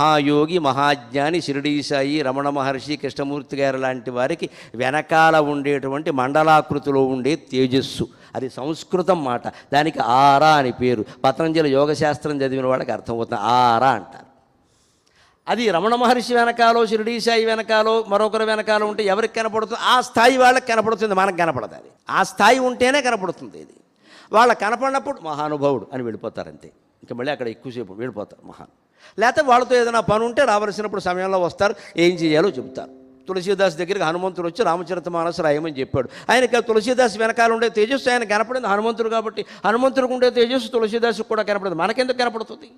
మహాయోగి మహాజ్ఞాని షిరిడీ సాయి రమణ మహర్షి కృష్ణమూర్తి గారు లాంటి వారికి వెనకాల ఉండేటువంటి మండలాకృతిలో ఉండే తేజస్సు. అది సంస్కృతం మాట. దానికి ఆరా అని పేరు. పతంజలి యోగశాస్త్రం చదివిన వాళ్ళకి అర్థమవుతుంది. ఆరా అంటారు. అది రమణ మహర్షి వెనకాలో షిరిడీసాయి వెనకాలో మరొకరు వెనకాల ఉంటే ఎవరికి కనపడుతుంది? ఆ స్థాయి వాళ్ళకి కనపడుతుంది. మనకు కనపడదు అది. ఆ స్థాయి ఉంటేనే కనపడుతుంది ఇది. వాళ్ళ కనపడినప్పుడు మహానుభావుడు అని వెళ్ళిపోతారంతే ఇంకా మళ్ళీ అక్కడ ఎక్కువసేపు వెళ్ళిపోతారు మహాన్. లేకపోతే వాళ్ళతో ఏదైనా పని ఉంటే రావలసినప్పుడు సమయంలో వస్తారు. ఏం చేయాలో చెబుతారు. తులసీదాస్ దగ్గరికి హనుమంతుడు వచ్చి రామచరిత మానస రాయమని చెప్పాడు. ఆయనకి తులసీదాస్ వెనకాల ఉండే తేజస్సు ఆయన కనపడింది. హనుమంతుడు కాబట్టి హనుమంతుడికి ఉండే తేజస్సు తులసీదాసు కూడా కనపడింది. మనకెందుకు కనపడుతుంది?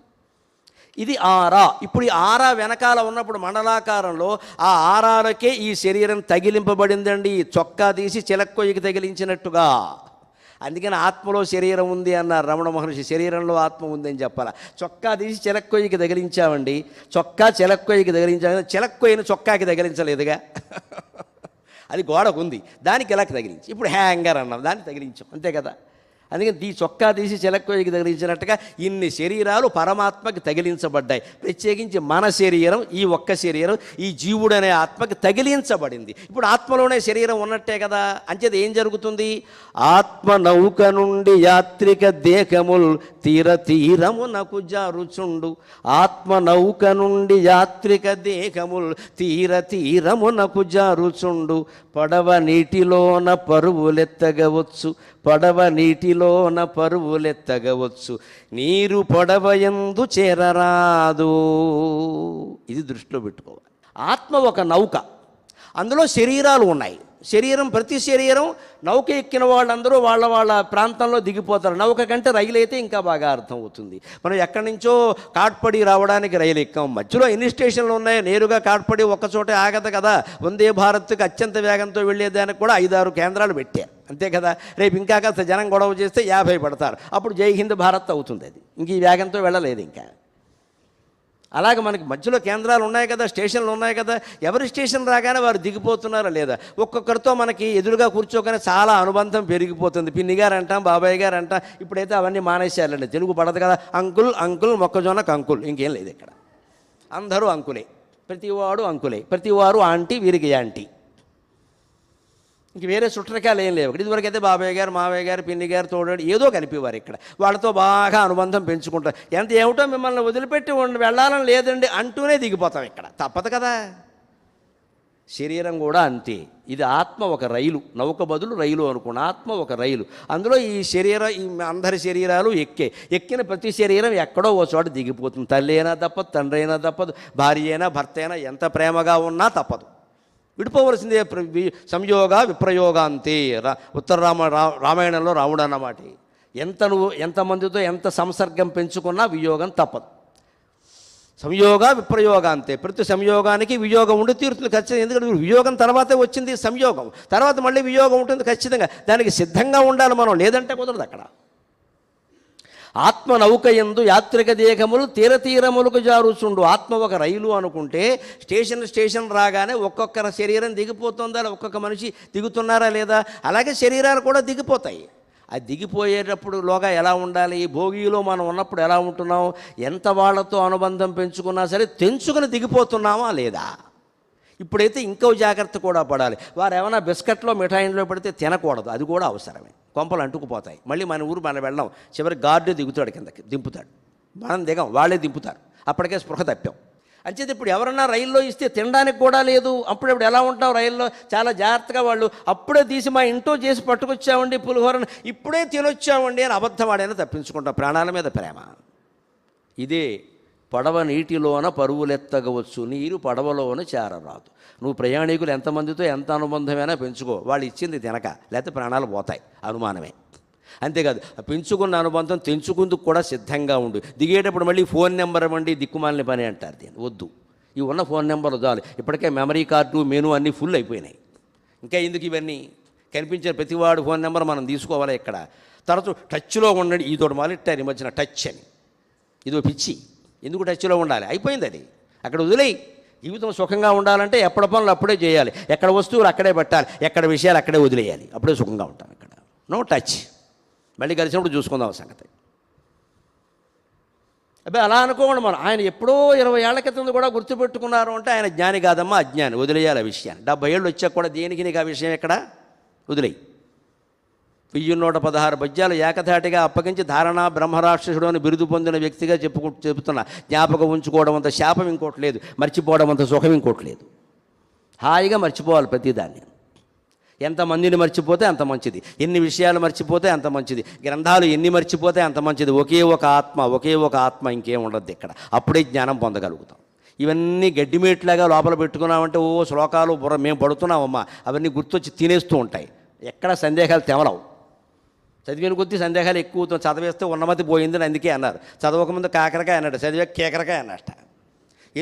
ఇది ఆరా. ఇప్పుడు ఈ ఆరా వెనకాల ఉన్నప్పుడు మండలాకారంలో ఆ ఆరాలకే ఈ శరీరం తగిలింపబడిందండి. చొక్కా తీసి చిలక్కొయ్యకి తగిలించినట్టుగా. అందుకని ఆత్మలో శరీరం ఉంది అన్నారు రమణ మహర్షి. శరీరంలో ఆత్మ ఉందని చెప్పాలా? చొక్కా తీసి చిలక్కొయ్యకి తగిలించామండి. చొక్కా చిలక్కొయ్యకి తగిలించామని చిలక్కొయ్యను చొక్కాకి తగిలించలేదుగా. అది గోడకు ఉంది. దానికి ఇలాకి తగిలించి? ఇప్పుడు హ్యాంగర్ అన్నాం. దాన్ని తగిలించాం. అంతే కదా? అందుకని ఈ చొక్కా తీసి చిలక్కోయికి తగిలించినట్టుగా ఇన్ని శరీరాలు పరమాత్మకి తగిలించబడ్డాయి. ప్రత్యేకించి మన శరీరం ఈ ఒక్క శరీరం ఈ జీవుడు అనే ఆత్మకి తగిలించబడింది. ఇప్పుడు ఆత్మలోనే శరీరం ఉన్నట్టే కదా? అంచేది ఏం జరుగుతుంది? ఆత్మ నౌక నుండి యాత్రిక దేహముల్ తీర తీరము తీరమునకు జారుచుండు. ఆత్మ నౌక నుండి యాత్రిక దేహముల్ తీర తీరము తీరమునకు జారుచుండు. పడవ నీటిలోన పరువులెత్తగవచ్చు. పడవ నీటిలోన పరువులెత్తగవచ్చు. నీరు పడవ ఎందు చేరరాదు. ఇది దృష్టిలో పెట్టుకోవాలి. ఆత్మ ఒక నౌక. అందులో శరీరాలు ఉన్నాయి. శరీరం ప్రతి శరీరం నౌక ఎక్కిన వాళ్ళందరూ వాళ్ళ వాళ్ళ ప్రాంతంలో దిగిపోతారు. నౌక కంటే రైలు అయితే ఇంకా బాగా అర్థం అవుతుంది. మనం ఎక్కడి నుంచో కాట్పడి రావడానికి రైలు ఎక్కాం. మధ్యలో ఎన్ని స్టేషన్లు ఉన్నాయి నేరుగా కాట్పడి ఒక్కచోటే ఆగదు కదా. వందే భారత్కి అత్యంత వేగంతో వెళ్ళేదానికి కూడా ఐదారు కేంద్రాలు పెట్టారు అంతే కదా? రేపు ఇంకా కాస్త జనం గొడవ చేస్తే యాభై పడతారు. అప్పుడు జై హింద్ భారత్ అవుతుంది అది. ఇంక ఈ వేగంతో వెళ్ళలేదు ఇంకా. అలాగే మనకి మధ్యలో కేంద్రాలు ఉన్నాయి కదా స్టేషన్లు ఉన్నాయి కదా ఎవరి స్టేషన్ రాగానే వారు దిగిపోతున్నారా లేదా? ఒక్కొక్కరితో మనకి ఎదురుగా కూర్చోగానే చాలా అనుబంధం పెరిగిపోతుంది. పిన్ని గారు అంటాం బాబాయ్ గారు అంటాం ఇప్పుడైతే అవన్నీ మానేశారండి తెలుగు పడదు కదా. అంకుల్ అంకుల్ మొక్కజొన్న అంకుల్ ఇంకేం లేదు ఇక్కడ. అందరూ అంకులే. ప్రతివాడు అంకులే. ప్రతివారు ఆంటీ వీరికి యాంటీ ఇంక వేరే చుట్టరికాలు ఏం లేవు. ఇక్కడ ఇదివరకు అయితే బాబాయ్ గారు మావయ్య గారు పిన్ని గారు తోడాడు ఏదో కనిపించేవారు ఇక్కడ. వాళ్ళతో బాగా అనుబంధం పెంచుకుంటారు. ఎంత ఏమిటో మిమ్మల్ని వదిలిపెట్టి ఉండి వెళ్ళాలని లేదండి అంటూనే దిగిపోతాం ఇక్కడ. తప్పదు కదా. శరీరం కూడా అంతే. ఇది ఆత్మ ఒక రైలు. నౌక బదులు రైలు అనుకున్న ఆత్మ ఒక రైలు. అందులో ఈ శరీరం ఈ అందరి శరీరాలు ఎక్కే. ఎక్కిన ప్రతి శరీరం ఎక్కడో ఓ చోట దిగిపోతుంది. తల్లి అయినా తప్పదు తండ్రి అయినా తప్పదు భార్య అయినా భర్త అయినా ఎంత ప్రేమగా ఉన్నా తప్పదు. విడిపోవలసిందే సంయోగ విప్రయోగాంతి. రా ఉత్తర రామ రా- రామాయణంలో రాముడు అన్నమాట. ఎంత నువ్వు ఎంతమందితో ఎంత సంసర్గం పెంచుకున్నా వియోగం తప్పదు. సంయోగ విప్రయోగ అంతే ప్రతి సంయోగానికి వియోగం ఉండి తీరుతుంది ఖచ్చితంగా. ఎందుకంటే వియోగం తర్వాతే వచ్చింది సంయోగం. తర్వాత మళ్ళీ వియోగం ఉంటుంది ఖచ్చితంగా. దానికి సిద్ధంగా ఉండాలి మనం. లేదంటే కుదరదు అక్కడ. ఆత్మ నౌక ఎందు యాత్రిక దేహములు తీర తీరములకు జారుచుండు. ఆత్మ ఒక రైలు అనుకుంటే స్టేషన్ స్టేషన్ రాగానే ఒక్కొక్కరి శరీరం దిగిపోతుందా ఒక్కొక్క మనిషి దిగుతున్నారా లేదా? అలాగే శరీరాలు కూడా దిగిపోతాయి. అది దిగిపోయేటప్పుడు లోగా ఎలా ఉండాలి? ఈ భోగిలో మనం ఉన్నప్పుడు ఎలా ఉంటున్నాం? ఎంత వాళ్ళతో అనుబంధం పెంచుకున్నా సరే తెంచుకుని దిగిపోతున్నామా లేదా? ఇప్పుడైతే ఇంకో జాగ్రత్త కూడా పడాలి. వారు ఏమైనా బిస్కెట్లో మిఠాయిలో పెడితే తినకూడదు. అది కూడా అవసరమే. కొంపలు అంటుకుపోతాయి. మళ్ళీ మన ఊరు మనం వెళ్ళాం. చివరి గార్డు దిగుతాడు కిందకి. దింపుతాడు. మనం దిగం. వాళ్ళే దింపుతారు. అప్పటికే స్పృహ తప్పాం. అంచేది ఇప్పుడు ఎవరన్నా రైల్లో ఇస్తే తినడానికి కూడా లేదు. అప్పుడప్పుడు ఎలా ఉంటాం రైల్లో? చాలా జాగ్రత్తగా వాళ్ళు అప్పుడే తీసి మా ఇంట్లో చేసి పట్టుకొచ్చామండి పులిహోరను. ఇప్పుడే తినొచ్చామండి అని అబద్ధం ఆడైనా తప్పించుకుంటాం. ప్రాణాల మీద ప్రేమ. ఇదే పడవ నీటిలోన పరువులెత్తగవచ్చు. నీరు పడవలోన చేరరాదు. నువ్వు ప్రయాణికులు ఎంతమందితో ఎంత అనుబంధమైనా పెంచుకో. వాళ్ళు ఇచ్చింది తినక లేకపోతే ప్రాణాలు పోతాయి. అనుమానమే. అంతేకాదు పెంచుకున్న అనుబంధం తెంచుకుందుకు కూడా సిద్ధంగా ఉండు. దిగేటప్పుడు మళ్ళీ ఫోన్ నెంబర్ ఇవ్వండి దిక్కుమాలని పని అంటారు దీన్ని. వద్దు. ఇవి ఉన్న ఫోన్ నెంబర్ చాలు. ఇప్పటికే మెమరీ కార్డు మెనూ అన్నీ ఫుల్ అయిపోయినాయి. ఇంకా ఎందుకు ఇవన్నీ? కనిపించే ప్రతివాడు ఫోన్ నెంబర్ మనం తీసుకోవాలి ఇక్కడ? తరచు టచ్లో ఉండండి. ఈ తోటి మొదలెట్టారు ఈ మధ్యన టచ్ అని. ఇదో పిచ్చి. ఎందుకు టచ్లో ఉండాలి? అయిపోయింది అది. అక్కడ వదిలేయి. జీవితం సుఖంగా ఉండాలంటే ఎప్పటి పనులు అప్పుడే చేయాలి. ఎక్కడ వస్తువులు అక్కడే పెట్టాలి. ఎక్కడ విషయాలు అక్కడే వదిలేయాలి. అప్పుడే సుఖంగా ఉంటాం ఇక్కడ. No touch. మళ్ళీ కలిసినప్పుడు చూసుకుందాం ఆ సంగతి. అబ్బాయి అలా అనుకోండి మనం ఆయన ఎప్పుడో ఇరవై ఏళ్ళ క్రితం కూడా గుర్తుపెట్టుకున్నారు అంటే ఆయన జ్ఞాని కాదమ్మా అజ్ఞాని. వదిలేయాలి ఆ విషయాన్ని. డెబ్బై ఏళ్ళు వచ్చాక కూడా దేనికి నీకు ఆ విషయం ఎక్కడ? వదిలేయి. వెయ్యి నూట పదహారు పద్యాలు ఏకధాటిగా అప్పగించి ధారణ బ్రహ్మరాక్షసుడు అని బిరుదు పొందిన వ్యక్తిగా చెప్పుకు చెబుతున్నా. జ్ఞాపకం ఉంచుకోవడం అంత శాపం ఇంకోటి లేదు. మర్చిపోవడం అంత సుఖం ఇంకోటి లేదు. హాయిగా మర్చిపోవాలి ప్రతిదాన్ని. ఎంతమందిని మర్చిపోతే అంత మంచిది. ఎన్ని విషయాలు మర్చిపోతే అంత మంచిది. గ్రంథాలు ఎన్ని మర్చిపోతే అంత మంచిది. ఒకే ఒక ఆత్మ ఒకే ఒక ఆత్మ ఇంకేం ఉండదు ఇక్కడ. అప్పుడే జ్ఞానం పొందగలుగుతాం. ఇవన్నీ గడ్డిమేట్లాగా లోపల పెట్టుకున్నామంటే ఓ శ్లోకాలు బుర్ర మేము పడుతున్నామమ్మా. అవన్నీ గుర్తొచ్చి తినేస్తూ ఉంటాయి. ఎక్కడ సందేహాలు తెమలవు. చదివిన కొద్దీ సందేహాలు ఎక్కువ చదివేస్తే ఉన్నమతి పోయిందని అందుకే అన్నారు. చదవకముందు కాకరకాయ అన్నాడు చదివే కేకరకాయ అన్నట్ట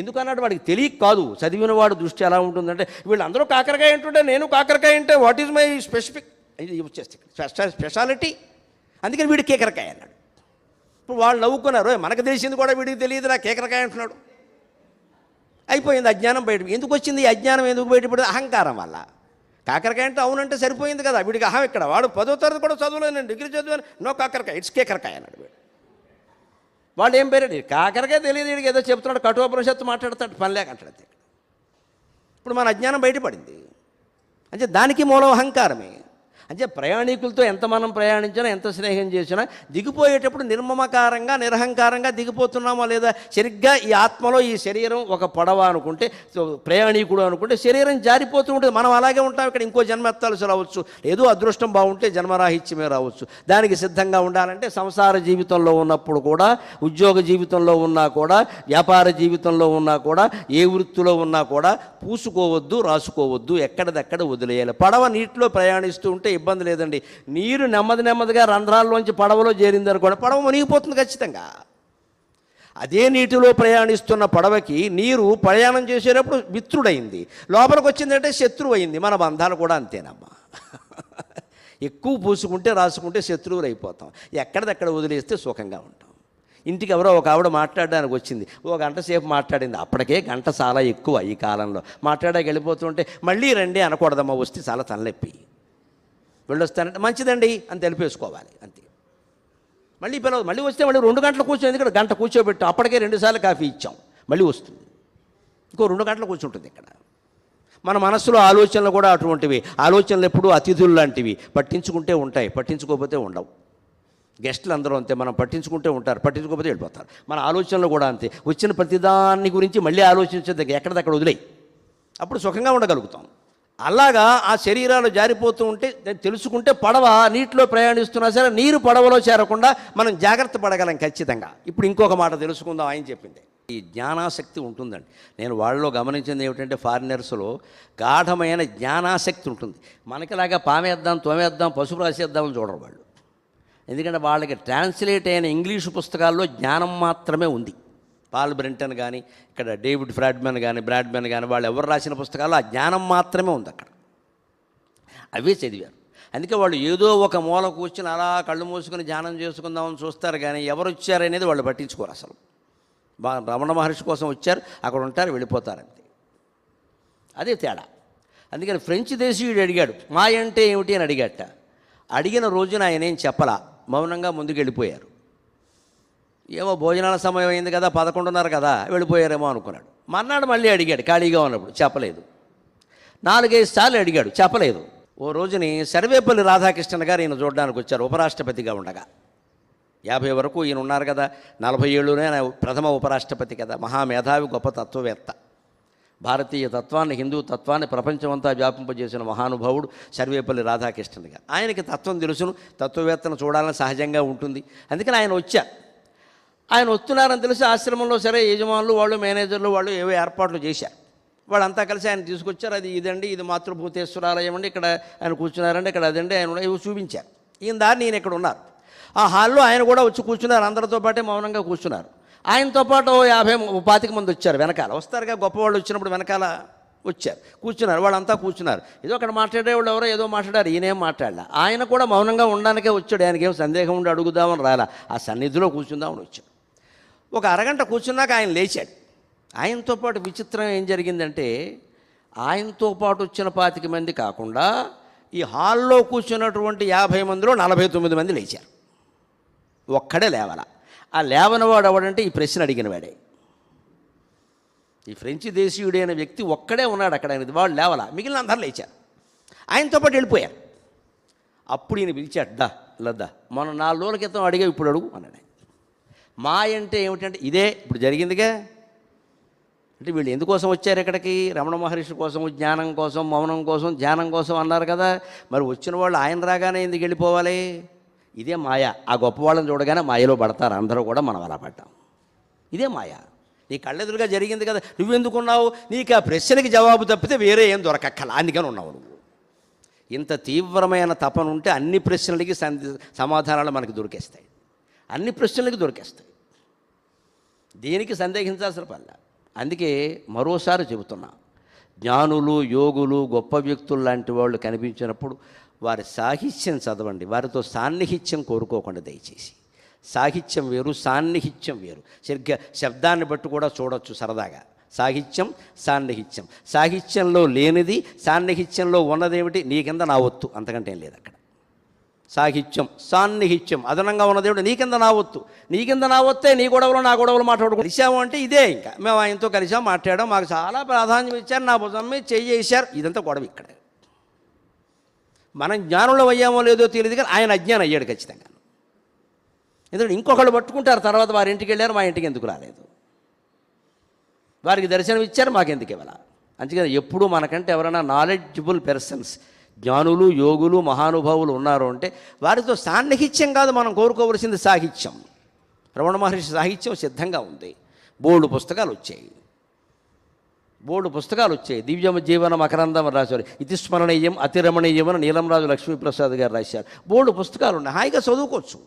ఎందుకు అన్నాడు? వాడికి తెలియక కాదు. చదివిన వాడు దృష్టి ఎలా ఉంటుందంటే వీళ్ళందరూ కాకరకాయ అంటుంటే నేను కాకరకాయ అంటే వాట్ ఈజ్ మై స్పెసిఫిక్ ఇది వచ్చేస్తే స్పెషాలిటీ అందుకని వీడు కేకరకాయ అన్నాడు. ఇప్పుడు వాళ్ళు నవ్వుకున్నారు మనకు తెలిసింది కూడా వీడికి తెలియదు నా కేకరకాయ అంటున్నాడు. అయిపోయింది అజ్ఞానం బయట ఎందుకు వచ్చింది ఈ అజ్ఞానం ఎందుకు బయటపడింది? అహంకారం వల్ల. కాకరకాయ అంటే అవునంటే సరిపోయింది కదా. వీడికి అహం ఇక్కడ వాడు పదో తరగతి కూడా చదవలేను డిగ్రీ చదివాను. నో కాకరకాయ ఇట్స్ కేకరకాయ అన్నాడు వీడు. వాళ్ళు ఏం పేరు? కాకరకాయ తెలియదు వీడికి ఏదో చెప్తున్నాడు కఠోపనిషత్తు మాట్లాడతాడు పని లేక ఇప్పుడు మన అజ్ఞానం బయటపడింది. అంటే దానికి మూలం అహంకారమే. అంటే ప్రయాణికులతో ఎంత మనం ప్రయాణించినా ఎంత స్నేహం చేసినా దిగిపోయేటప్పుడు నిర్మమకారంగా నిరహంకారంగా దిగిపోతున్నామా లేదా? సరిగ్గా ఈ ఆత్మలో ఈ శరీరం ఒక పడవ అనుకుంటే ప్రయాణికుడు అనుకుంటే శరీరం జారిపోతూ ఉంటుంది. మనం అలాగే ఉంటాం. ఇక్కడ ఇంకో జన్మ ఎత్తాల్సి రావచ్చు. ఏదో అదృష్టం బాగుంటే జన్మరాహిత్యమే రావచ్చు. దానికి సిద్ధంగా ఉండాలంటే సంసార జీవితంలో ఉన్నప్పుడు కూడా ఉద్యోగ జీవితంలో ఉన్నా కూడా వ్యాపార జీవితంలో ఉన్నా కూడా ఏ వృత్తిలో ఉన్నా కూడా పూసుకోవద్దు రాసుకోవద్దు ఎక్కడదక్కడ వదిలేయాలి. పడవ నీటిలో ప్రయాణిస్తూ ఉంటే ఇబ్బంది లేదండి. నీరు నెమ్మది నెమ్మదిగా రంధ్రాల్లోంచి పడవలో చేరింది అనుకోండి పడవ మునిగిపోతుంది ఖచ్చితంగా. అదే నీటిలో ప్రయాణిస్తున్న పడవకి నీరు ప్రయాణం చేసేటప్పుడు మిత్రుడైంది. లోపలికి వచ్చిందంటే శత్రువు అయింది మన బంధాలు కూడా అంతేనమ్మా. ఎక్కువ పూసుకుంటే రాసుకుంటే శత్రువులు అయిపోతాం. ఎక్కడిదక్కడ వదిలేస్తే సుఖంగా ఉంటాం. ఇంటికి ఎవరో ఒక ఆవిడ మాట్లాడడానికి వచ్చింది. ఓ గంట సేపు మాట్లాడింది. అప్పటికే గంట చాలా ఎక్కువ ఈ కాలంలో. మాట్లాడాక వెళ్ళిపోతుంటే మళ్ళీ రండి అనకూడదమ్మా. వస్తే చాలా తలనొప్పి. వెళ్ళొస్తానంటే మంచిదండి అని తెలిపేసుకోవాలి అంతే. మళ్ళీ పిలవదు మళ్ళీ వస్తే మళ్ళీ రెండు గంటలు కూర్చొని ఇక్కడ గంట కూర్చోబెట్టు అప్పటికే రెండుసార్లు కాఫీ ఇచ్చాం మళ్ళీ వస్తుంది. ఇంకో రెండు గంటలు కూర్చుంటుంది ఇక్కడ. మన మనస్సులో ఆలోచనలు కూడా అటువంటివి ఆలోచనలు ఎప్పుడూ అతిథులు లాంటివి పట్టించుకుంటే ఉంటాయి పట్టించుకోకపోతే ఉండవు. గెస్టులు అందరూ అంతే మనం పట్టించుకుంటే ఉంటారు పట్టించుకోకపోతే వెళ్ళిపోతారు. మన ఆలోచనలు కూడా అంతే. వచ్చిన ప్రతిదాన్ని గురించి మళ్ళీ ఆలోచించే దగ్గర ఎక్కడిదక్కడ వదిలేయి. అప్పుడు సుఖంగా ఉండగలుగుతాం. అలాగా ఆ శరీరాలు జారిపోతూ ఉంటే దాన్ని తెలుసుకుంటే పడవ నీటిలో ప్రయాణిస్తున్నా సరే నీరు పడవలో చేరకుండా మనం జాగ్రత్త పడగలం ఖచ్చితంగా. ఇప్పుడు ఇంకొక మాట తెలుసుకుందాం ఆయన చెప్పింది. ఈ జ్ఞానాసక్తి ఉంటుందండి. నేను వాళ్ళలో గమనించింది ఏమిటంటే ఫారినర్స్లో గాఢమైన జ్ఞానాసక్తి ఉంటుంది. మనకిలాగా పామేద్దాం తోమేద్దాం పసుపు రాసేద్దామని చూడరు వాళ్ళు. ఎందుకంటే వాళ్ళకి ట్రాన్స్లేట్ అయిన ఇంగ్లీషు పుస్తకాల్లో జ్ఞానం మాత్రమే ఉంది. పాల్ బ్రింటన్ కానీ ఇక్కడ డేవిడ్ ఫ్రాడ్మెన్ కానీ బ్రాడ్మెన్ కానీ వాళ్ళు ఎవరు రాసిన పుస్తకాలు ఆ జ్ఞానం మాత్రమే ఉంది అక్కడ. అవే చదివారు. అందుకే వాళ్ళు ఏదో ఒక మూల కూర్చుని అలా కళ్ళు మూసుకుని ధ్యానం చేసుకుందామని చూస్తారు కానీ ఎవరు వచ్చారనేది వాళ్ళు పట్టించుకోరు అసలు. రమణ మహర్షి కోసం వచ్చారు అక్కడ ఉంటారు వెళ్ళిపోతారు అంతే. అదే తేడా. అందుకని ఫ్రెంచ్ దేశీయుడు అడిగాడు మాయ అంటే ఏమిటి? అని అడిగాట అడిగిన రోజున ఆయన ఏం చెప్పలా మౌనంగా ముందుకు వెళ్ళిపోయారు ఏమో భోజనాల సమయం అయింది కదా పదకొండున్నర కదా వెళ్ళిపోయారేమో అనుకున్నాడు. మర్నాడు మళ్ళీ అడిగాడు ఖాళీగా ఉన్నప్పుడు చెప్పలేదు. నాలుగైదు సార్లు అడిగాడు చెప్పలేదు. ఓ రోజుని సర్వేపల్లి రాధాకృష్ణన్ గారు ఈయన చూడడానికి వచ్చారు ఉపరాష్ట్రపతిగా ఉండగా. యాభై వరకు ఈయన ఉన్నారు కదా నలభై ఏళ్ళునే ప్రథమ ఉపరాష్ట్రపతి కదా మహామేధావి గొప్ప తత్వవేత్త. భారతీయ తత్వాన్ని హిందూ తత్వాన్ని ప్రపంచమంతా వ్యాపింపజేసిన మహానుభావుడు సర్వేపల్లి రాధాకృష్ణన్ గారు. ఆయనకి తత్వం తెలుసును తత్వవేత్తను చూడాలని సహజంగా ఉంటుంది. అందుకని ఆయన వచ్చారు ఆయన వస్తున్నారని తెలిసి ఆశ్రమంలో సరే యజమానులు వాళ్ళు మేనేజర్లు వాళ్ళు ఏవో ఏర్పాట్లు చేశారు. వాళ్ళంతా కలిసి ఆయన తీసుకొచ్చారు అది ఇదండి ఇది మాతృభూతేశ్వరాలయం అండి ఇక్కడ ఆయన కూర్చున్నారండి ఇక్కడ అదండి ఆయన ఇవి చూపించారు. ఈయన దారి నేను ఇక్కడ ఉన్నారు ఆ హాల్లో ఆయన కూడా వచ్చి కూర్చున్నారు అందరితో పాటే మౌనంగా కూర్చున్నారు. ఆయనతో పాటు యాభై పాతిక మంది వచ్చారు వెనకాల. వస్తారుగా గొప్పవాళ్ళు వచ్చినప్పుడు వెనకాల వచ్చారు. కూర్చున్నారు వాళ్ళంతా కూర్చున్నారు. ఏదో అక్కడ మాట్లాడేవాళ్ళు ఎవరో ఏదో మాట్లాడారు ఈయనేం మాట్లాడలే. ఆయన కూడా మౌనంగా ఉండడానికే వచ్చాడు ఆయనకేం సందేహం ఉండి అడుగుదామని రాలా. ఆ సన్నిధిలో కూర్చుందామని వచ్చాడు. ఒక అరగంట కూర్చున్నాక ఆయన లేచాడు. ఆయనతో పాటు విచిత్రం ఏం జరిగిందంటే ఆయనతో పాటు వచ్చిన పాతిక మంది కాకుండా ఈ హాల్లో కూర్చున్నటువంటి యాభై మందిలో నలభై తొమ్మిది మంది లేచారు. ఒక్కడే లేవాల. ఆ లేవనవాడు ఎవడంటే ఈ ప్రశ్న అడిగిన వాడే. ఈ ఫ్రెంచ్ దేశీయుడైన వ్యక్తి ఒక్కడే ఉన్నాడు అక్కడ. ఆయన వాడు లేవల. మిగిలిన అందరూ లేచారు. ఆయనతో పాటు వెళ్ళిపోయారు. అప్పుడు ఈయన పిలిచాడు దా లద్దా మొన్న నాలుగు రోజుల క్రితం అడిగా ఇప్పుడు అడుగు అన్నాడు మాయ అంటే ఏమిటంటే ఇదే ఇప్పుడు జరిగిందిగా. అంటే వీళ్ళు ఎందుకోసం వచ్చారు ఇక్కడికి? రమణ మహర్షి కోసం జ్ఞానం కోసం మౌనం కోసం ధ్యానం కోసం అన్నారు కదా. మరి వచ్చిన వాళ్ళు ఆయన రాగానే ఎందుకు వెళ్ళిపోవాలి? ఇదే మాయ. ఆ గొప్పవాళ్ళని చూడగానే మాయలో పడతారు. అందరూ కూడా మనం అలా పడ్డాం. ఇదే మాయ. నీ కళ్ళెదురుగా జరిగింది కదా. నువ్వెందుకున్నావు? నీకు ఆ ప్రశ్నకి జవాబు తప్పితే వేరే ఏం దొరకక్కల అందుకని ఉన్నావు నువ్వు. ఇంత తీవ్రమైన తపనుంటే అన్ని ప్రశ్నలకి సంధి సమాధానాలు మనకి దొరికేస్తాయి. అన్ని ప్రశ్నలకు దొరికేస్తాయి. దేనికి సందేహించాల్సిన పల్ల అందుకే మరోసారి చెబుతున్నా జ్ఞానులు యోగులు గొప్ప వ్యక్తులు లాంటి వాళ్ళు కనిపించినప్పుడు వారి సాహిత్యం చదవండి. వారితో సాన్నిహిత్యం కోరుకోకుండా దయచేసి. సాహిత్యం వేరు సాన్నిహిత్యం వేరు. సరిగ్గా శబ్దాన్ని బట్టి కూడా చూడొచ్చు సరదాగా. సాహిత్యం సాన్నిహిత్యం. సాహిత్యంలో లేనిది సాన్నిహిత్యంలో ఉన్నదేమిటి? నీ కింద నా ఒత్తు. అంతకంటే ఏం లేదు అక్కడ. సాహిత్యం సాన్నిహిత్యం. అదనంగా ఉన్న నీ కింద నా ఒత్తు. నీ కింద నా వస్తే నీ గొడవలు నా గొడవలు మాట్లాడుకో. కలిసాము అంటే ఇదే ఇంకా. మేము ఆయనతో కలిసాం మాట్లాడాం. మాకు చాలా ప్రాధాన్యం ఇచ్చారు. నా భుజం మీద చేయేశారు ఇదంతా గొడవ ఇక్కడ. మనం జ్ఞానంలో అయ్యామో లేదో తెలియదు కానీ ఆయన అజ్ఞానం అయ్యాడు ఖచ్చితంగా. ఎందుకంటే ఇంకొకళ్ళు పట్టుకుంటారు. తర్వాత వారి ఇంటికి వెళ్ళారు. మా ఇంటికి ఎందుకు రాలేదు? వారికి దర్శనం ఇచ్చారు. మాకెందుకు ఇవ్వాల? అందుకని ఎప్పుడూ మనకంటే ఎవరైనా నాలెడ్జబుల్ పర్సన్స్ జ్ఞానులు యోగులు మహానుభావులు ఉన్నారు అంటే వారితో సాన్నిహిత్యం కాదు మనం కోరుకోవలసింది సాహిత్యం. రమణ మహర్షి సాహిత్యం సిద్ధంగా ఉంది. బోర్డు పుస్తకాలు వచ్చాయి. బోర్డు పుస్తకాలు వచ్చాయి. దివ్యమ జీవన మకరందం రాశారు. ఇతి స్మరణీయం అతిరమణీయం అని నీలంరాజు లక్ష్మీప్రసాద్ గారు రాశారు. బోర్డు పుస్తకాలు ఉన్నాయి. హాయిగా చదువుకోవచ్చు.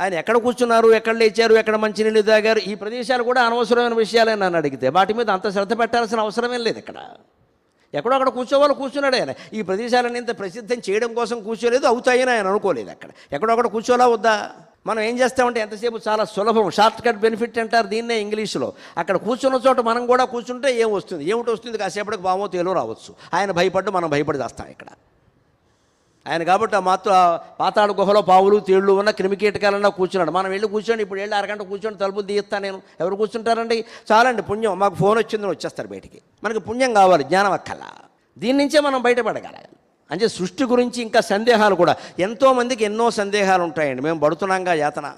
ఆయన ఎక్కడ కూర్చున్నారు ఎక్కడ లేచారు ఎక్కడ మంచినీళ్ళు తాగారు ఈ ప్రదేశాలు కూడా అనవసరమైన విషయాలే నన్ను అడిగితే. వాటి మీద అంత శ్రద్ధ పెట్టాల్సిన అవసరమేం లేదు ఇక్కడ. ఎక్కడో అక్కడ కూర్చోవాలో కూర్చున్నాడు ఆయన. ఈ ప్రదేశాలను ఇంత ప్రసిద్ధం చేయడం కోసం కూర్చోలేదు అవుతాయని ఆయన అనుకోలేదు అక్కడ. ఎక్కడో అక్కడ కూర్చోలా వద్దా? మనం ఏం చేస్తామంటే ఎంతసేపు చాలా సులభం. షార్ట్ కట్ బెనిఫిట్ అంటారు దీన్నే ఇంగ్లీష్లో. అక్కడ కూర్చున్న చోట మనం కూడా కూర్చుంటే ఏం వస్తుంది? ఏమిటి వస్తుంది? కాసేపటికి బామో తేలో రావచ్చు. ఆయన భయపడ్డు మనం భయపడి చేస్తాం ఇక్కడ. ఆయన కాబట్టి ఆ మాత్రం పాతాడు గుహలో పావులు తేళ్ళు ఉన్న క్రిమికీటకాలన్నా కూర్చున్నాడు. మనం వెళ్ళి కూర్చోండి ఇప్పుడు వెళ్ళి అరగంట కూర్చోండి తలుపులు తీస్తా నేను. ఎవరు కూర్చుంటారండి? చాలండి పుణ్యం. మాకు ఫోన్ వచ్చిందని వచ్చేస్తారు బయటికి. మనకి పుణ్యం కావాలి జ్ఞానం అక్కల దీని నుంచే మనం బయటపడగలగాలి. అంటే సృష్టి గురించి ఇంకా సందేహాలు కూడా. ఎంతోమందికి ఎన్నో సందేహాలు ఉంటాయండి. మేము పడుతున్నాంగా యాతన.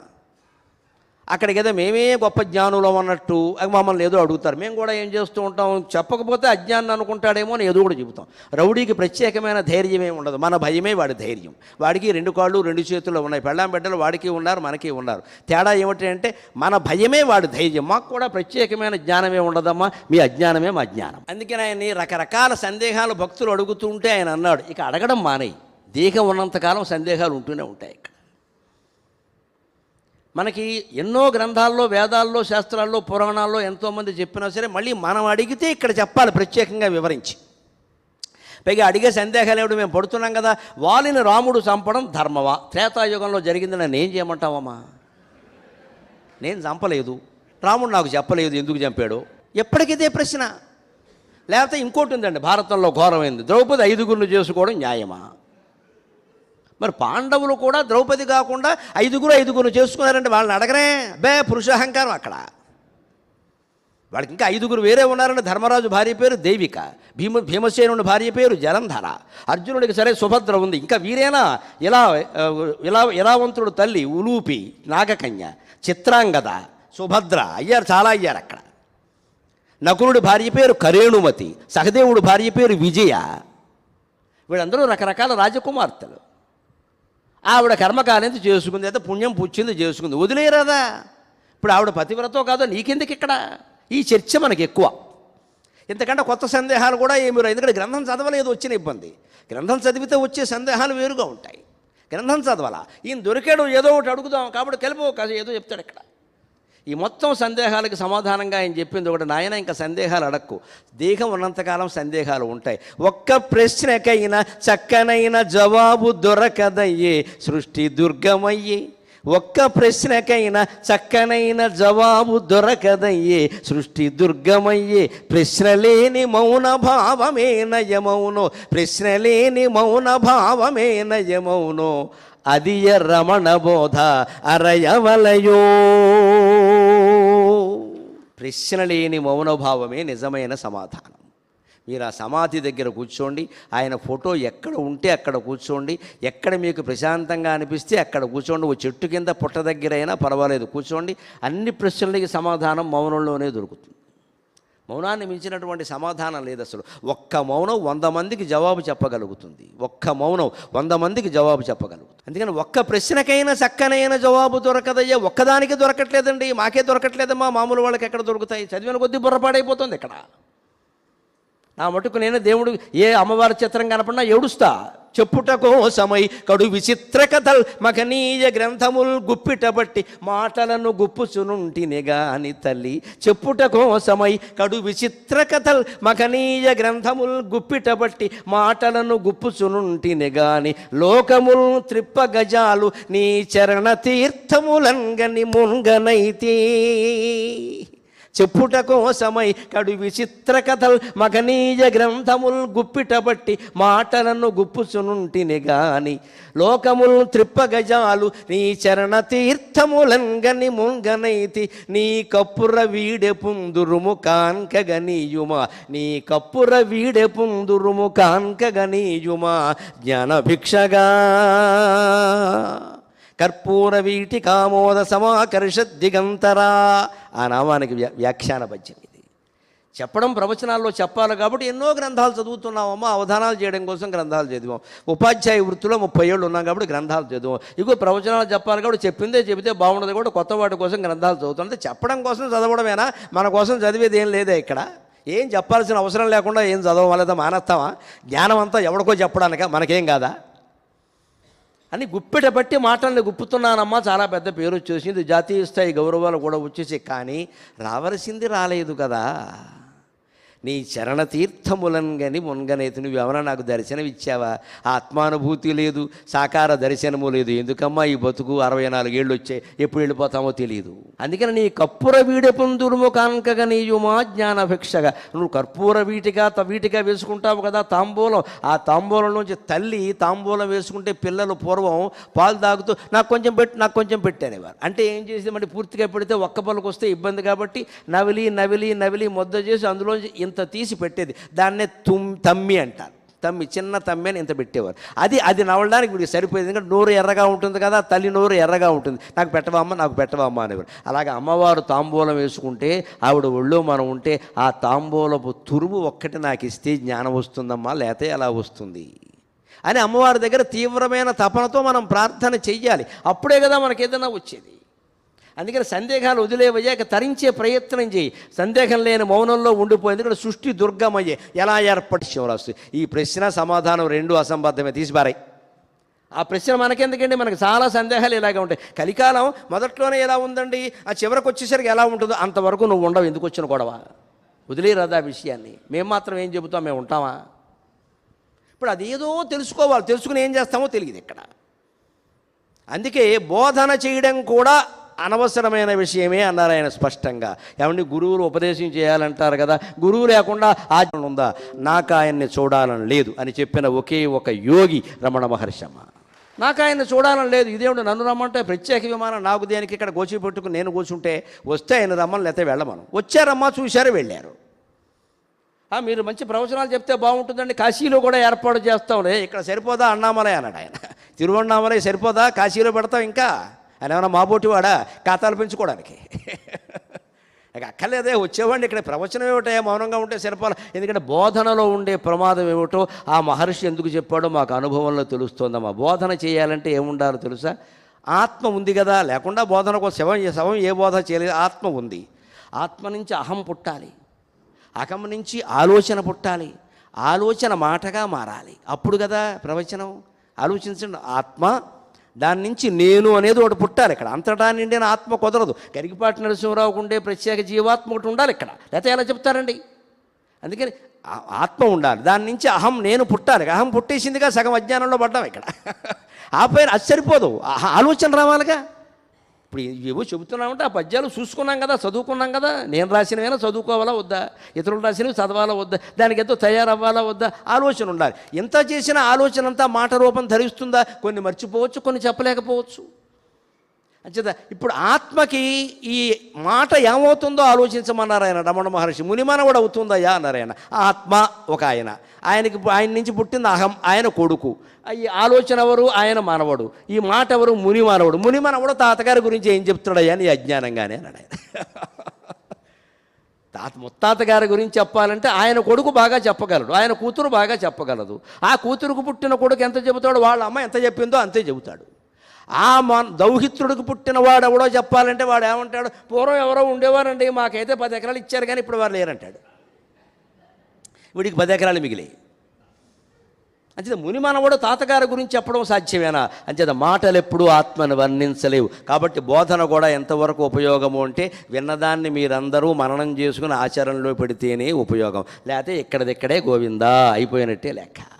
అక్కడికి ఏదో మేమే గొప్ప జ్ఞానులం అన్నట్టు మమ్మల్ని ఏదో అడుగుతారు. మేము కూడా ఏం చేస్తూ ఉంటాం? చెప్పకపోతే అజ్ఞానం అనుకుంటాడేమో అని ఏదో కూడా చెబుతాం. రౌడీకి ప్రత్యేకమైన ధైర్యం ఏమి ఉండదు. మన భయమే వాడి ధైర్యం. వాడికి రెండు కాళ్ళు రెండు చేతులు ఉన్నాయి. పెళ్ళాం బిడ్డలు వాడికి ఉన్నారు మనకి ఉన్నారు. తేడా ఏమిటి అంటే మన భయమే వాడి ధైర్యం. మాకు కూడా ప్రత్యేకమైన జ్ఞానమే ఉండదమ్మా. మీ అజ్ఞానమే మా జ్ఞానం. అందుకని ఆయన్ని రకరకాల సందేహాలు భక్తులు అడుగుతుంటే ఆయన అన్నాడు. ఇక అడగడం మానేయి. దేహం ఉన్నంతకాలం సందేహాలు ఉంటూనే ఉంటాయి. ఇక్కడ మనకి ఎన్నో గ్రంథాల్లో వేదాల్లో శాస్త్రాల్లో పురాణాల్లో ఎంతోమంది చెప్పినా సరే మళ్ళీ మనం అడిగితే ఇక్కడ చెప్పాలి ప్రత్యేకంగా వివరించి. పైగా అడిగే సందేహాలు ఏమిటి? మేము పడుతున్నాం కదా. వాలిని రాముడు చంపడం ధర్మవా త్రేతాయుగంలో జరిగింది నన్ను ఏం చేయమంటావమ్మా? నేను చంపలేదు. రాముడు నాకు చెప్పలేదు ఎందుకు చంపాడు? ఎప్పటికిదే ప్రశ్న. లేకపోతే ఇంకోటి ఉందండి భారతంలో ఘోరమైంది. ద్రౌపది ఐదుగురిని చేసుకోవడం న్యాయమా? మరి పాండవులు కూడా ద్రౌపది కాకుండా ఐదుగురు ఐదుగురు చేసుకున్నారంటే వాళ్ళని అడగరే బే పురుషాహంకారం అక్కడ. వాళ్ళకి ఇంకా ఐదుగురు వేరే ఉన్నారండి ధర్మరాజు భార్య పేరు దేవిక భీమ భీమసేనుడి భార్య పేరు జలంధర అర్జునుడికి సరే సుభద్ర ఉంది. ఇంకా వీరేనా? ఇలా ఇలా ఇలావంతుడు తల్లి ఉలూపి నాగకన్య చిత్రాంగద సుభద్ర అయ్యారు చాలా అయ్యారు అక్కడ. నకులుడి భార్య పేరు కరేణుమతి సహదేవుడి భార్య పేరు విజయ. వీళ్ళందరూ రకరకాల రాజకుమార్తెలు. ఆవిడ కర్మకాలింది చేసుకుంది అయితే పుణ్యం పుచ్చింది చేసుకుంది. వదిలేరాదా ఇప్పుడు ఆవిడ పతివ్రతో కాదో నీకెందుకు ఇక్కడ? ఈ చర్చ మనకి ఎక్కువ. ఇంతకంటే కొత్త సందేహాలు కూడా ఏమి ఎందుకంటే గ్రంథం చదవలేదు వచ్చిన ఇబ్బంది. గ్రంథం చదివితే వచ్చే సందేహాలు వేరుగా ఉంటాయి. గ్రంథం చదవాలా? ఈయన దొరికాడు ఏదో ఒకటి అడుగుదాం. కాబట్టి కలిపి ఒక ఏదో చెప్తాడు ఇక్కడ. ఈ మొత్తం సందేహాలకు సమాధానంగా ఆయన చెప్పింది ఒకటి నాయన ఇంకా సందేహాలు అడక్కు. దేహం ఉన్నంతకాలం సందేహాలు ఉంటాయి. ఒక్క ప్రశ్నకైనా చక్కనైన జవాబు దొరకదయ్యే సృష్టి దుర్గమయ్యే. ఒక్క ప్రశ్నకైనా చక్కనైన జవాబు దొరకదయ్యే సృష్టి దుర్గమయ్యే. ప్రశ్న లేని మౌన. భావమే నయమౌనో ప్రశ్న లేని మౌన. భావమే నయమౌనో అది రమణ బోధ అరయవలయో. ప్రశ్న లేని మౌనభావమే నిజమైన సమాధానం. మీరు ఆ సమాధి దగ్గర కూర్చోండి ఆయన ఫోటో ఎక్కడ ఉంటే అక్కడ కూర్చోండి ఎక్కడ మీకు ప్రశాంతంగా అనిపిస్తే అక్కడ కూర్చోండి ఓ చెట్టు కింద పుట్ట దగ్గర అయినా పర్వాలేదు కూర్చోండి అన్ని ప్రశ్నలకి సమాధానం మౌనంలోనే దొరుకుతుంది. మౌనాన్ని మించినటువంటి సమాధానం లేదు అసలు. ఒక్క మౌనం వంద మందికి జవాబు చెప్పగలుగుతుంది. ఒక్క మౌనం వంద మందికి జవాబు చెప్పగలుగుతుంది. అందుకని ఒక్క ప్రశ్నకైనా చక్కనైన జవాబు దొరకదయ్యా. ఒక్కదానికి దొరకట్లేదండి. మాకే దొరకట్లేదమ్మా. మామూలు వాళ్ళకి ఎక్కడ దొరుకుతాయి? చదివిన కొద్దీ బుర్రపాడైపోతుంది ఇక్కడ. నా మటుకు నేను దేవుడు ఏ అమ్మవారి చిత్రం కనపడినా ఏడుస్తా. చెప్పుట కోసమై కడు విచిత్ర కథల్ మఖనీయ గ్రంథముల్ గుప్పిటబట్టి మాటలను గుప్పుచునుంటిని గాని తల్లి. చెప్పుట కోసమై కడు విచిత్ర కథల్ మఖనీయ గ్రంథముల్ గుప్పిటబట్టి మాటలను గుప్పుచునుంటిని గాని లోకముల్ త్రిప్ప గజాలు నీ చరణ తీర్థములంగని మున్గనైతే చెప్పుట కోసమై కడు విచిత్ర కథల్ మగనీయ గ్రంథముల్ గుప్పిటబట్టి మాటలను గుప్పుచునుంటిని గాని. లోకముల్ త్రిప్పగజాలు నీ చరణ తీర్థములంగని ముంగనైతి. నీ కప్పుర వీడె పుందురుము కాన్కగనీయుమా. నీ కప్పుర వీడె పుందురుము కాన్కగనీయుమా. జ్ఞాన భిక్షగా కర్పూర వీటి కామోద సమాకర్ష దిగంతరా ఆ నామానికి వ్యా వ్యాఖ్యాన పద్యం ఇది. చెప్పడం ప్రవచనాల్లో చెప్పాలి కాబట్టి ఎన్నో గ్రంథాలు చదువుతున్నామమ్మా అవధానాలు చేయడం కోసం గ్రంథాలు చదివాం. ఉపాధ్యాయ వృత్తిలో ముప్పై ఏళ్ళు ఉన్నాం కాబట్టి గ్రంథాలు చదివాం. ఇగో ప్రవచనాలు చెప్పాలి కాబట్టి చెప్పిందే చెబితే బాగుండదు కూడా కొత్త వాటి కోసం గ్రంథాలు చదువుతాం అంటే చెప్పడం కోసం చదవడమేనా? మన కోసం చదివేది ఏం లేదే ఇక్కడ? ఏం చెప్పాల్సిన అవసరం లేకుండా ఏం చదవలేదా మానేస్తామా? జ్ఞానం అంతా ఎవడికో చెప్పడానిక? మనకేం కాదా? అని గుప్పెట బట్టి మాటల్ని గుప్పుతున్నానమ్మా. చాలా పెద్ద పేరు వచ్చేసింది. జాతీయ స్థాయి గౌరవాలు కూడా వచ్చేసి కానీ రావలసింది రాలేదు కదా. నీ చరణ తీర్థములంగని మున్గనైతే నువ్వు ఎవరైనా నాకు దర్శనం ఇచ్చావా ఆత్మానుభూతి లేదు సాకార దర్శనము లేదు. ఎందుకమ్మా ఈ బతుకు అరవై నాలుగేళ్ళు వచ్చాయి ఎప్పుడు వెళ్ళిపోతామో తెలియదు అందుకని నీ కర్పూర వీడె పొందురుము కాంకగా నీయుమా జ్ఞాన నువ్వు కర్పూర వీటిగా త- వీటిగా వేసుకుంటావు కదా తాంబూలం. ఆ తాంబూలం నుంచి తల్లి తాంబూలం వేసుకుంటే పిల్లలు పూర్వం పాలు తాగుతూ నాకు కొంచెం పెట్టి నాకు కొంచెం పెట్టానేవారు అంటే ఏం చేసేది? మళ్ళీ పూర్తిగా పెడితే ఒక్క పళ్ళకు వస్తే ఇబ్బంది కాబట్టి నవిలి నవిలి నవిలి మొద్ద చేసి అందులోంచి ఇంత తీసి పెట్టేది. దాన్నే తుమ్ తమ్మి అంటారు. తమ్మి చిన్న తమ్మి అని ఇంత పెట్టేవారు. అది అది నవ్వడానికి వీడికి సరిపోయేది. ఎందుకంటే నోరు ఎర్రగా ఉంటుంది కదా తల్లి నోరు ఎర్రగా ఉంటుంది. నాకు పెట్టవమ్మ నాకు పెట్టవమ్మ అనేవారు. అలాగే అమ్మవారు తాంబూలం వేసుకుంటే ఆవిడ ఒళ్ళో మనం ఉంటే ఆ తాంబూలపు తురుము ఒక్కటి నాకు ఇస్తే జ్ఞానం వస్తుందమ్మా లేతే ఎలా వస్తుంది? అని అమ్మవారి దగ్గర తీవ్రమైన తపనతో మనం ప్రార్థన చెయ్యాలి. అప్పుడే కదా మనకి ఏదైనా వచ్చేది. అందుకని సందేహాలు వదిలేవయ్యాక తరించే ప్రయత్నం చేయి. సందేహం లేని మౌనంలో ఉండిపోయింది ఇక్కడ సృష్టి దుర్గమయ్యే. ఎలా ఏర్పడి శివరాసు ఈ ప్రశ్న సమాధానం రెండు అసంబద్ధమే. తీసిపారాయి ఆ ప్రశ్న మనకెందుకండి? మనకు చాలా సందేహాలు ఇలాగే ఉంటాయి. కలికాలం మొదట్లోనే ఎలా ఉందండి? ఆ చివరికి వచ్చేసరికి ఎలా ఉంటుందో అంతవరకు నువ్వు ఉండవు. ఎందుకు వచ్చిన గొడవ? వదిలేరదా విషయాన్ని? మేము మాత్రం ఏం చెబుతాం? మేము ఉంటామా? ఇప్పుడు అదేదో తెలుసుకోవాలి. తెలుసుకుని ఏం చేస్తామో తెలియదు ఇక్కడ. అందుకే బోధన చేయడం కూడా అనవసరమైన విషయమే అన్నారు ఆయన స్పష్టంగా. ఏమండి గురువులు ఉపదేశం చేయాలంటారు కదా? గురువు లేకుండా ఆచరణ ఉందా? నాకు ఆయన్ని చూడాలని లేదు అని చెప్పిన ఒకే ఒక యోగి రమణ మహర్షమ్మ. నాకు ఆయన చూడాలని లేదు. ఇదేమిటి నన్ను రమ్మంటే ప్రత్యేక విమానం నాకు దేనికి? ఇక్కడ గోచి పెట్టుకుని నేను కూర్చుంటే వస్తే ఆయన రమ్మని లేకపోతే వెళ్ళమను. వచ్చారమ్మా చూశారు వెళ్ళారు. మీరు మంచి ప్రవచనాలు చెప్తే బాగుంటుందండి. కాశీలో కూడా ఏర్పాటు చేస్తాంలే ఇక్కడ సరిపోదా అన్నామలై అన్నాడు ఆయన. తిరువన్నామలై సరిపోదా? కాశీలో పెడతాం ఇంకా? ఆయన ఏమన్నా మాబోటివాడా ఖాతాలు పెంచుకోవడానికి. ఇక అక్కర్లేదే వచ్చేవాడిని ఇక్కడ ప్రవచనం ఏమిటో మౌనంగా ఉంటే శిల్పాలు? ఎందుకంటే బోధనలో ఉండే ప్రమాదం ఏమిటో ఆ మహర్షి ఎందుకు చెప్పాడో మాకు అనుభవంలో తెలుస్తోందమ్మా బోధన చేయాలంటే ఏముండాలో తెలుసా? ఆత్మ ఉంది కదా లేకుండా బోధనకు శవం శవం ఏ బోధ చేయలేదు ఆత్మ ఉంది. ఆత్మ నుంచి అహం పుట్టాలి. అహం నుంచి ఆలోచన పుట్టాలి. ఆలోచన మాటగా మారాలి. అప్పుడు కదా ప్రవచనం. ఆలోచించండి ఆత్మ దాని నుంచి నేను అనేది ఒకటి పుట్టాలి ఇక్కడ. అంతటా నిండిన ఆత్మ కుదరదు. గరికిపాటి నరసింహరావుకు ఉండే ప్రత్యేక జీవాత్మ ఒకటి ఉండాలి ఇక్కడ. లేకపోతే ఎలా చెప్తారండి? అందుకని ఆత్మ ఉండాలి. దాని నుంచి అహం నేను పుట్టాలి. అహం పుట్టేసిందిగా సగం అజ్ఞానంలో పడ్డాం ఇక్కడ. ఆ పైన అది సరిపోదు. ఆలోచన రావాలిగా. ఇప్పుడు ఏవో చెబుతున్నామంటే ఆ పద్యాలు చూసుకున్నాం కదా చదువుకున్నాం కదా. నేను రాసినవైనా చదువుకోవాలా వద్దా? ఇతరులు రాసినవి చదవాలా వద్దా? దానికి ఎంతో తయారవ్వాలా వద్దా? ఆలోచన ఉండాలి. ఎంత చేసిన ఆలోచన అంతా మాట రూపం ధరిస్తుందా? కొన్ని మర్చిపోవచ్చు కొన్ని చెప్పలేకపోవచ్చు. అంచేత ఇప్పుడు ఆత్మకి ఈ మాట ఏమవుతుందో ఆలోచించమన్నారు ఆయన రమణ మహర్షి. మునిమానవుడు అవుతుందయ్యా అన్నారు ఆయన. ఆత్మ ఒక ఆయన. ఆయనకి ఆయన నుంచి పుట్టింది అహం ఆయన కొడుకు. ఈ ఆలోచన ఎవరు? ఆయన మానవుడు. ఈ మాట ఎవరు? ముని మానవుడు ముని మానవుడు తాతగారి గురించి ఏం చెప్తున్నాడయ్యా నీ అజ్ఞానంగానే అన్నాడు ఆయన. తాత ముత్తాత గారి గురించి చెప్పాలంటే ఆయన కొడుకు బాగా చెప్పగలడు. ఆయన కూతురు బాగా చెప్పగలదు. ఆ కూతురుకు పుట్టిన కొడుకు ఎంత చెబుతాడో? వాళ్ళ అమ్మ ఎంత చెప్పిందో అంతే చెబుతాడు. ఆ మన దౌహిత్రుడికి పుట్టినవాడు ఎవడో చెప్పాలంటే వాడు ఏమంటాడు? పూర్వం ఎవరో ఉండేవారండి మాకైతే పది ఎకరాలు ఇచ్చారు కానీ ఇప్పుడు వారు లేరంటాడు. వీడికి పది ఎకరాలు మిగిలి అంచేత ముని మనవడు తాతగారి గురించి చెప్పడం సాధ్యమేనా? అంచేత మాటలు ఎప్పుడూ ఆత్మను వర్ణించలేవు. కాబట్టి బోధన కూడా ఎంతవరకు ఉపయోగము అంటే విన్నదాన్ని మీరందరూ మననం చేసుకుని ఆచరణలో పెడితేనే ఉపయోగం. లేకపోతే ఇక్కడిదిక్కడే గోవిందా అయిపోయినట్టే లెక్క.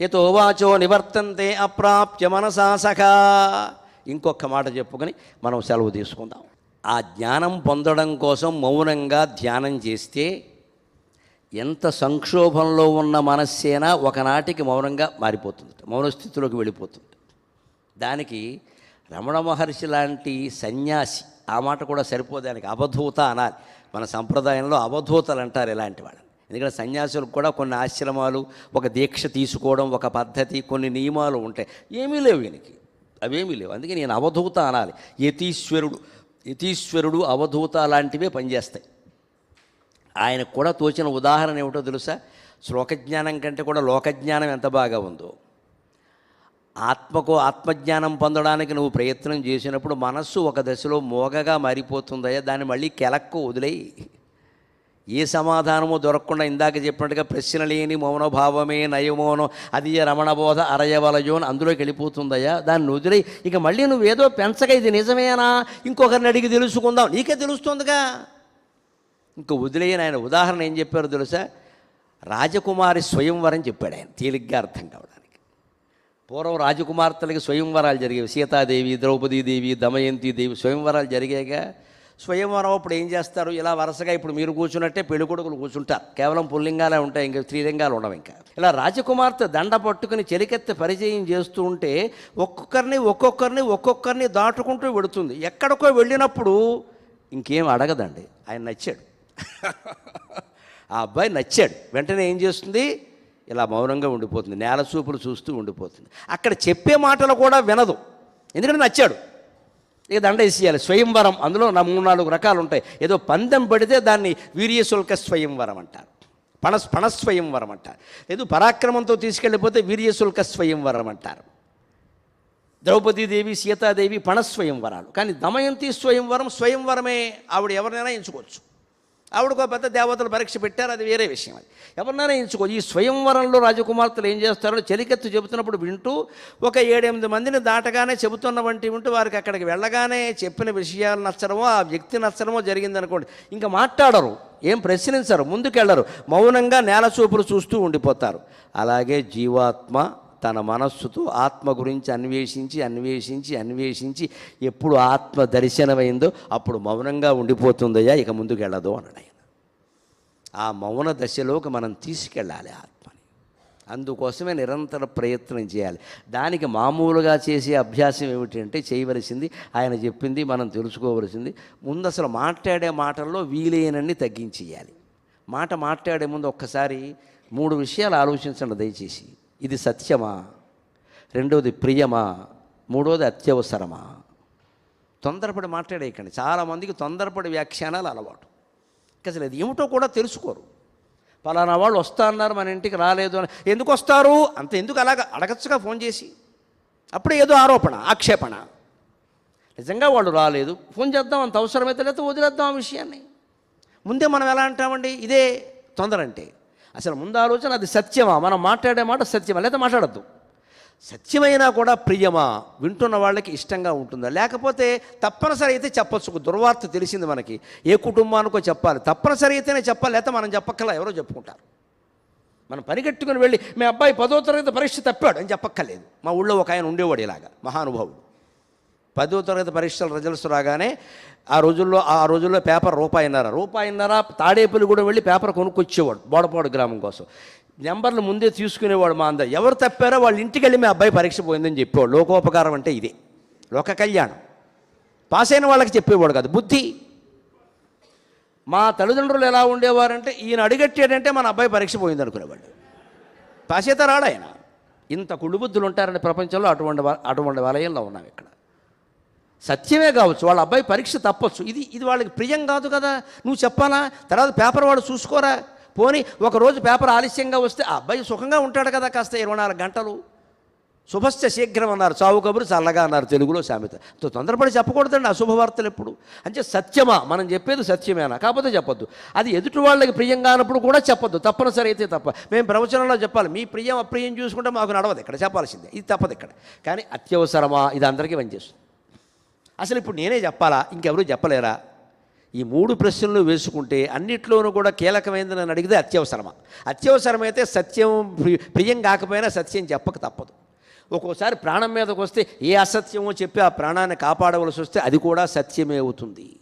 ఎతో వాచో నివర్తంతే అప్రాప్య మనసా సఖా. ఇంకొక మాట చెప్పుకొని మనం సెలవు తీసుకుందాం. ఆ జ్ఞానం పొందడం కోసం మౌనంగా ధ్యానం చేస్తే ఎంత సంక్షోభంలో ఉన్న మనస్సేనా ఒకనాటికి మౌనంగా మారిపోతుంది. మౌన స్థితిలోకి వెళ్ళిపోతుంది. దానికి రమణ మహర్షి లాంటి సన్యాసి ఆ మాట కూడా సరిపోదానికి అవధూత అనాలి. మన సంప్రదాయంలో అవధూతలు అంటారు ఇలాంటి వాళ్ళని. ఎందుకంటే సన్యాసులకు కూడా కొన్ని ఆశ్రమాలు ఒక దీక్ష తీసుకోవడం ఒక పద్ధతి కొన్ని నియమాలు ఉంటాయి. ఏమీ లేవు వీనికి అవేమీ లేవు. అందుకే నేను అవధూత అనాలి. యతీశ్వరుడు యతీశ్వరుడు అవధూత లాంటివే పనిచేస్తాయి. ఆయనకు కూడా తోచిన ఉదాహరణ ఏమిటో తెలుసా? శ్లోకజ్ఞానం కంటే కూడా లోకజ్ఞానం ఎంత బాగా ఉందో. ఆత్మకు ఆత్మజ్ఞానం పొందడానికి నువ్వు ప్రయత్నం చేసినప్పుడు మనస్సు ఒక దశలో మోగగా మారిపోతుందయ్యా. దాన్ని మళ్ళీ కెలక్కు వదిలేయి. ఏ సమాధానము దొరకకుండా ఇందాక చెప్పినట్టుగా ప్రశ్న లేని మౌనభావమే నయమోనో అది రమణ బోధ అరయవలయో అని అందులోకి వెళ్ళిపోతుందయ్యా. దాన్ని వదిలే ఇక మళ్ళీ నువ్వేదో పెంచగా ఇది నిజమేనా? ఇంకొకరిని అడిగి తెలుసుకుందాం. నీకే తెలుస్తుందిగా. ఇంక వదిలేయని ఆయన ఉదాహరణ ఏం చెప్పారు తెలుసా? రాజకుమారి స్వయంవరం చెప్పాడు ఆయన తేలిగ్గా అర్థం కావడానికి. పూర్వం రాజకుమార్తెలకి స్వయంవరాలు జరిగేవి. సీతాదేవి ద్రౌపదీదేవి దమయంతి దేవి స్వయంవరాలు జరిగాయిగా. స్వయంవరం అప్పుడు ఏం చేస్తారు? ఇలా వరుసగా ఇప్పుడు మీరు కూర్చున్నట్టే పెళ్ళి కొడుకులు కూర్చుంటారు. కేవలం పుల్లింగాలే ఉంటాయి ఇంకా స్త్రీలింగాలు ఉండవు ఇంకా. ఇలా రాజకుమార్తె దండ పట్టుకుని చెలికెత్తి పరిచయం చేస్తూ ఉంటే ఒక్కొక్కరిని ఒక్కొక్కరిని ఒక్కొక్కరిని దాటుకుంటూ వెడుతుంది ఎక్కడికో వెళ్ళినప్పుడు ఇంకేం అడగదండి. ఆయన నచ్చాడు. ఆ అబ్బాయి నచ్చాడు. వెంటనే ఏం చేస్తుంది? ఇలా మౌనంగా ఉండిపోతుంది. నేల చూపులు చూస్తూ ఉండిపోతుంది. అక్కడ చెప్పే మాటలు కూడా వినదు. ఎందుకంటే నచ్చాడు. ఇక దండ వేసేయాలి? స్వయంవరం. అందులో నా మూడు నాలుగు రకాలు ఉంటాయి ఏదో పందెం పడితే దాన్ని వీర్యశుల్క స్వయంవరం అంటారు. పణ పణస్వయంవరం అంటారు. లేదు పరాక్రమంతో తీసుకెళ్ళిపోతే వీర్యశుల్క స్వయంవరం అంటారు. ద్రౌపదీదేవి సీతాదేవి పణస్వయంవరాలు కానీ దమయంతి స్వయంవరం స్వయంవరమే. ఆవిడ ఎవరినైనా ఎంచుకోవచ్చు. ఆవిడకు పెద్ద దేవతలు పరీక్ష పెట్టారు అది వేరే విషయం అది. ఎవరినైనా ఎంచుకో ఈ స్వయంవరంలో రాజకుమార్తెలు ఏం చేస్తారో చెలికెత్తు చెబుతున్నప్పుడు వింటూ ఒక ఏడెనిమిది మందిని దాటగానే చెబుతున్న వంటి వింటూ వారికి అక్కడికి వెళ్ళగానే చెప్పిన విషయాలు నచ్చడమో ఆ వ్యక్తి నచ్చడమో జరిగిందనుకోండి. ఇంకా మాట్లాడరు ఏం ప్రశ్నించరు ముందుకెళ్ళరు. మౌనంగా నేల చూపులు చూస్తూ ఉండిపోతారు. అలాగే జీవాత్మ తన మనస్సుతో ఆత్మ గురించి అన్వేషించి అన్వేషించి అన్వేషించి ఎప్పుడు ఆత్మ దర్శనమైందో అప్పుడు మౌనంగా ఉండిపోతుందయ్యా ఇక ముందుకు వెళ్ళదు అన్నాడు ఆయన ఆ మౌన దశలోకి మనం తీసుకెళ్ళాలి ఆత్మని. అందుకోసమే నిరంతర ప్రయత్నం చేయాలి. దానికి మామూలుగా చేసే అభ్యాసం ఏమిటంటే చేయవలసింది ఆయన చెప్పింది మనం తెలుసుకోవలసింది ముందు అసలు మాట్లాడే మాటల్లో వీలైనన్ని తగ్గించేయాలి. మాట మాట్లాడే ముందు ఒక్కసారి మూడు విషయాలు ఆలోచించండి దయచేసి. ఇది సత్యమా? రెండోది ప్రియమా? మూడోది అత్యవసరమా? తొందరపడి మాట్లాడేయకండి. చాలామందికి తొందరపడి వ్యాఖ్యానాలు అలవాటు. ఇంకా అసలు అది ఏమిటో కూడా తెలుసుకోరు. పలానా వాళ్ళు వస్తా అన్నారు మన ఇంటికి రాలేదు అని. ఎందుకు వస్తారు? అంత ఎందుకు అలాగ అడగచ్చుగా ఫోన్ చేసి? అప్పుడే ఏదో ఆరోపణ ఆక్షేపణ. నిజంగా వాళ్ళు రాలేదు. ఫోన్ చేద్దాం అంత అవసరమైతే లేకపోతే వదిలేద్దాం ఆ విషయాన్ని. ముందే మనం ఎలా అంటామండి? ఇదే తొందర అంటే. అసలు ముందు ఆలోచన అది సత్యమా? మనం మాట్లాడే మాట సత్యమా? లేదా మాట్లాడద్దు. సత్యమైనా కూడా ప్రియమా? వింటున్న వాళ్ళకి ఇష్టంగా ఉంటుందా? లేకపోతే తప్పనిసరి అయితే చెప్పొచ్చు. దుర్వార్త తెలిసింది మనకి. ఏ కుటుంబానికో చెప్పాలి. తప్పనిసరి అయితేనే చెప్పాలి. లేకపోతే మనం చెప్పక్కలా ఎవరో చెప్పుకుంటారు. మనం పరిగెట్టుకుని వెళ్ళి మీ అబ్బాయి పదో తరగతి పరీక్ష తప్పాడు. అని చెప్పక్కర్లేదు. మా ఊళ్ళో ఒక ఆయన ఉండేవాడు ఇలాగా. మహానుభావుడు. పదో తరగతి పరీక్షల రిజల్ట్స్ రాగానే ఆ రోజుల్లో ఆ రోజుల్లో పేపర్ రూపాయిన్నర. రూపాయిన్నర తాడేపల్లి కూడా వెళ్ళి పేపర్ కొనుక్కొచ్చేవాడు బోడపాడు గ్రామం కోసం. నెంబర్లు ముందే తీసుకునేవాడు మా అందరు. ఎవరు తప్పారో వాళ్ళ ఇంటికి వెళ్ళి మీ అబ్బాయి పరీక్ష పోయిందని చెప్పేవాడు. లోకోపకారం అంటే ఇదే. లోక కళ్యాణం. పాస్ అయిన వాళ్ళకి చెప్పేవాడు కాదు. బుద్ధి. మా తల్లిదండ్రులు ఎలా ఉండేవారంటే ఈయన అడిగట్టేటంటే మన అబ్బాయి పరీక్ష పోయింది అనుకునేవాడు. పాస్ అయితే రాడు ఆయన. ఇంత కుళ్ళుబుద్ధులు ఉంటారని ప్రపంచంలో అటువంటి అటువంటి వలయంలో ఉన్నాం ఇక్కడ. సత్యమే కావచ్చు వాళ్ళ అబ్బాయి పరీక్ష తప్పచ్చు. ఇది ఇది వాళ్ళకి ప్రియం కాదు కదా. నువ్వు చెప్పాలా తర్వాత పేపర్ వాడు చూసుకోరా? పోనీ ఒకరోజు పేపర్ ఆలస్యంగా వస్తే ఆ అబ్బాయి సుఖంగా ఉంటాడు కదా కాస్త ఇరవై నాలుగు గంటలు. శుభస్య శీఘ్రం అన్నారు చావు కబురు చల్లగా అన్నారు తెలుగులో సామెత. తో తొందరపడి చెప్పకూడదండి అశుభవార్తలు ఎప్పుడు. అంటే సత్యమా? మనం చెప్పేది సత్యమేనా? కాకపోతే చెప్పొద్దు. అది ఎదుటి వాళ్ళకి ప్రియం కానప్పుడు కూడా చెప్పొద్దు. తప్పనిసరి అయితే తప్ప. మేము ప్రవచనంలో చెప్పాలి. మీ ప్రియం అప్రియం చూసుకుంటే మాకు నడవదు. ఇక్కడ చెప్పాల్సిందే. ఇది తప్పదు ఇక్కడ. కానీ అత్యవసరమా? ఇది అందరికీ పనిచేస్తుంది. అసలు ఇప్పుడు నేనే చెప్పాలా? ఇంకెవరూ చెప్పలేరా? ఈ మూడు ప్రశ్నలు వేసుకుంటే అన్నిట్లోనూ కూడా కీలకమైనది నన్ను అడిగితే అత్యవసరమా? అత్యవసరమైతే సత్యం ప్రియం కాకపోయినా సత్యం చెప్పక తప్పదు. ఒక్కోసారి ప్రాణం మీదకి వస్తే ఏ అసత్యమో చెప్పి ఆ ప్రాణాన్ని కాపాడవలసి వస్తే అది కూడా సత్యమే అవుతుంది.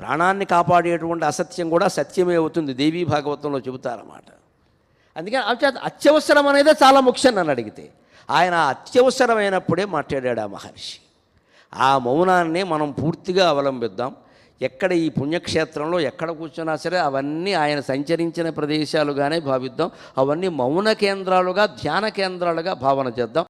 ప్రాణాన్ని కాపాడేటువంటి అసత్యం కూడా సత్యమే అవుతుంది. దేవీ భాగవతంలో చెబుతారన్నమాట. అందుకని అత్యవసరం అనేదే చాలా ముఖ్యం నన్ను అడిగితే. ఆయన అత్యవసరమైనప్పుడే మాట్లాడాడు ఆ మహర్షి. ఆ మౌనాన్ని మనం పూర్తిగా అవలంబిద్దాం. ఎక్కడ ఈ పుణ్యక్షేత్రంలో ఎక్కడ కూర్చున్నా సరే అవన్నీ ఆయన సంచరించిన ప్రదేశాలుగానే భావిద్దాం. అవన్నీ మౌన కేంద్రాలుగా ధ్యాన కేంద్రాలుగా భావన చేద్దాం.